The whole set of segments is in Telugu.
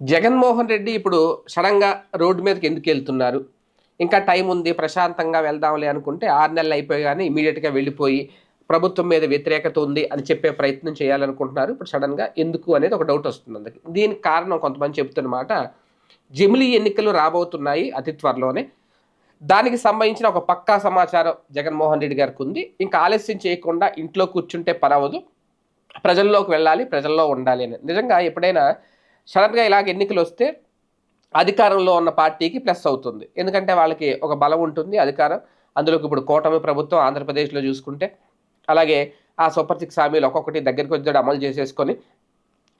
జగన్మోహన్ రెడ్డి ఇప్పుడు సడన్గా రోడ్డు మీదకి ఎందుకు వెళ్తున్నారు? ఇంకా టైం ఉంది ప్రశాంతంగా వెళ్దాంలే అనుకుంటే ఆరు నెలలు అయిపోయాగానే ఇమీడియట్గా వెళ్ళిపోయి ప్రభుత్వం మీద వ్యతిరేకత ఉంది అని చెప్పే ప్రయత్నం చేయాలనుకుంటున్నారు. ఇప్పుడు సడన్గా ఎందుకు అనేది ఒక డౌట్ వస్తుంది అందుకే దీనికి కారణం కొంతమంది చెప్తున్నమాట జమిలీ ఎన్నికలు రాబోతున్నాయి అతి త్వరలోనే. దానికి సంబంధించిన ఒక పక్కా సమాచారం జగన్మోహన్ రెడ్డి గారికి ఉంది. ఇంకా ఆలస్యం చేయకుండా ఇంట్లో కూర్చుంటే పనవదు ప్రజల్లోకి వెళ్ళాలి ప్రజల్లో ఉండాలి అని. నిజంగా ఎప్పుడైనా సడన్గా ఇలాగ ఎన్నికలు వస్తే అధికారంలో ఉన్న పార్టీకి ప్లస్ అవుతుంది. ఎందుకంటే వాళ్ళకి ఒక బలం ఉంటుంది అధికారం. అందులోకి ఇప్పుడు కూటమి ప్రభుత్వం ఆంధ్రప్రదేశ్లో చూసుకుంటే అలాగే ఆ సూపర్ సిక్స్ హామీలు ఒక్కొక్కటి దగ్గరికి వచ్చాడు అమలు చేసేసుకొని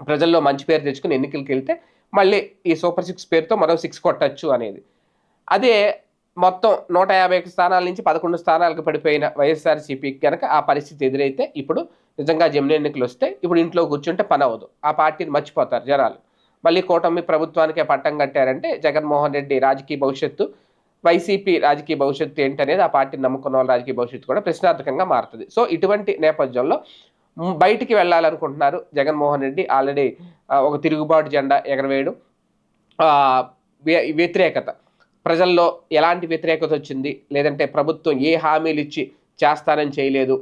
ప్రజల్లో మంచి పేరు తెచ్చుకుని ఎన్నికలకు వెళ్తే మళ్ళీ ఈ సూపర్ సిక్స్ పేరుతో మరో సిక్స్ కొట్టచ్చు అనేది. అదే మొత్తం నూట యాభై స్థానాల నుంచి పదకొండు స్థానాలకు పడిపోయిన వైఎస్ఆర్సీపీకి కనుక ఆ పరిస్థితి ఎదురైతే ఇప్పుడు నిజంగా జమిని ఎన్నికలు వస్తే ఇప్పుడు ఇంట్లో కూర్చుంటే పని అవ్వదు. ఆ పార్టీని మర్చిపోతారు జనాలు. మళ్ళీ కూటమి ప్రభుత్వానికే పట్టం కట్టారంటే జగన్మోహన్ రెడ్డి రాజకీయ భవిష్యత్తు వైసీపీ రాజకీయ భవిష్యత్తు ఏంటనేది ఆ పార్టీని నమ్ముకున్న వాళ్ళ రాజకీయ భవిష్యత్తు కూడా ప్రశ్నార్థకంగా మారుతుంది. సో ఇటువంటి నేపథ్యంలో బయటికి వెళ్ళాలనుకుంటున్నారు జగన్మోహన్ రెడ్డి. ఆల్రెడీ ఒక తిరుగుబాటు జెండా ఎగరవేయడం వ్యతిరేకత. ప్రజల్లో ఎలాంటి వ్యతిరేకత వచ్చింది? లేదంటే ప్రభుత్వం ఏ హామీలు ఇచ్చి చేస్తానని చేయలేదు?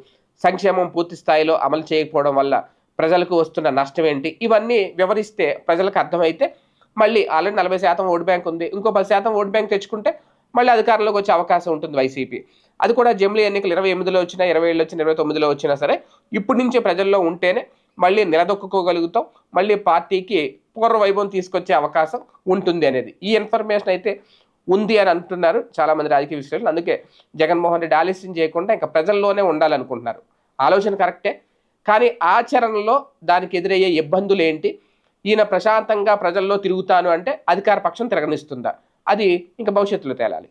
సంక్షేమం పూర్తి స్థాయిలో అమలు చేయకపోవడం వల్ల ప్రజలకు వస్తున్న నష్టం ఏంటి ఇవన్నీ వివరిస్తే ప్రజలకు అర్థమైతే మళ్ళీ ఆల్రెడీ నలభై శాతం ఓటు బ్యాంక్ ఉంది. ఇంకో పది శాతం ఓటు బ్యాంక్ తెచ్చుకుంటే మళ్ళీ అధికారంలోకి వచ్చే అవకాశం ఉంటుంది వైసీపీ. అది కూడా జమిలీ ఎన్నికలు ఇరవై ఎనిమిదిలో వచ్చినా ఇరవై ఏళ్ళు వచ్చినా ఇరవై తొమ్మిదిలో వచ్చినా సరే ఇప్పటి నుంచే ప్రజల్లో ఉంటేనే మళ్ళీ నిలదొక్కుకోగలుగుతాం. మళ్ళీ పార్టీకి పూర్వ వైభవం తీసుకొచ్చే అవకాశం ఉంటుంది అనేది. ఈ ఇన్ఫర్మేషన్ అయితే ఉంది అని అంటున్నారు చాలామంది రాజకీయ విశ్లేషకులు. అందుకే జగన్మోహన్ రెడ్డి ఆలస్యం చేయకుండా ఇంకా ప్రజల్లోనే ఉండాలనుకుంటున్నారు. ఆలోచన కరెక్టే. కానీ ఆచరణలో దానికి ఎదురయ్యే ఇబ్బందులు ఏంటి ఈయన ప్రశాంతంగా ప్రజల్లో తిరుగుతాను అంటే అధికార పక్షం తిరగనిస్తుందా? అది ఇంకా భవిష్యత్తులో తేలాలి.